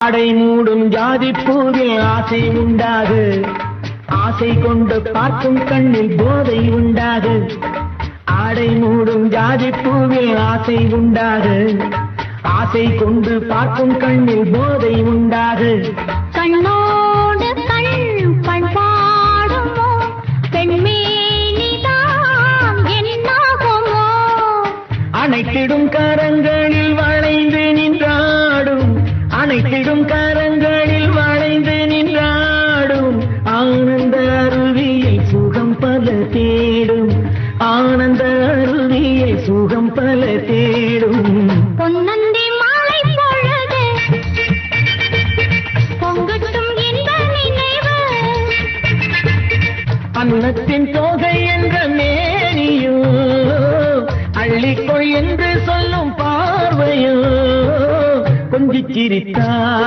ஆடை மூடும் ஜாதி பூவில் ஆசை உண்டாகு ஆசை கொண்டு பார்க்கும் கண்ணில் போதை உண்டாகு ஆடை மூடும் ஜாதி பூவில் ஆசை உண்டாகு ஆசை கொண்டு பார்க்கும் கண்ணில் போதை உண்டாகு கண்ணோடு கண் பண்பாடுமோ? பெண்மேனிதான் என்னாகுமோ? அனைத்திடும் கரங்களில் வளைந்து கரங்களில் வளைந்து நின்றாடும். ஆனந்த அருவியை சுகம் பல தேடும். ஆனந்த அருவியை சுகம் பல தேடும். பொன்னந்தி மாலை பொழுது பொங்கட்டும் இன்ப நினைவு. அன்னத்தின் தொகை என்ற மேனியோ அள்ளிக்கொள் என்று சொல்லும் பார்வையோ கொஞ்சி சிரித்தார்.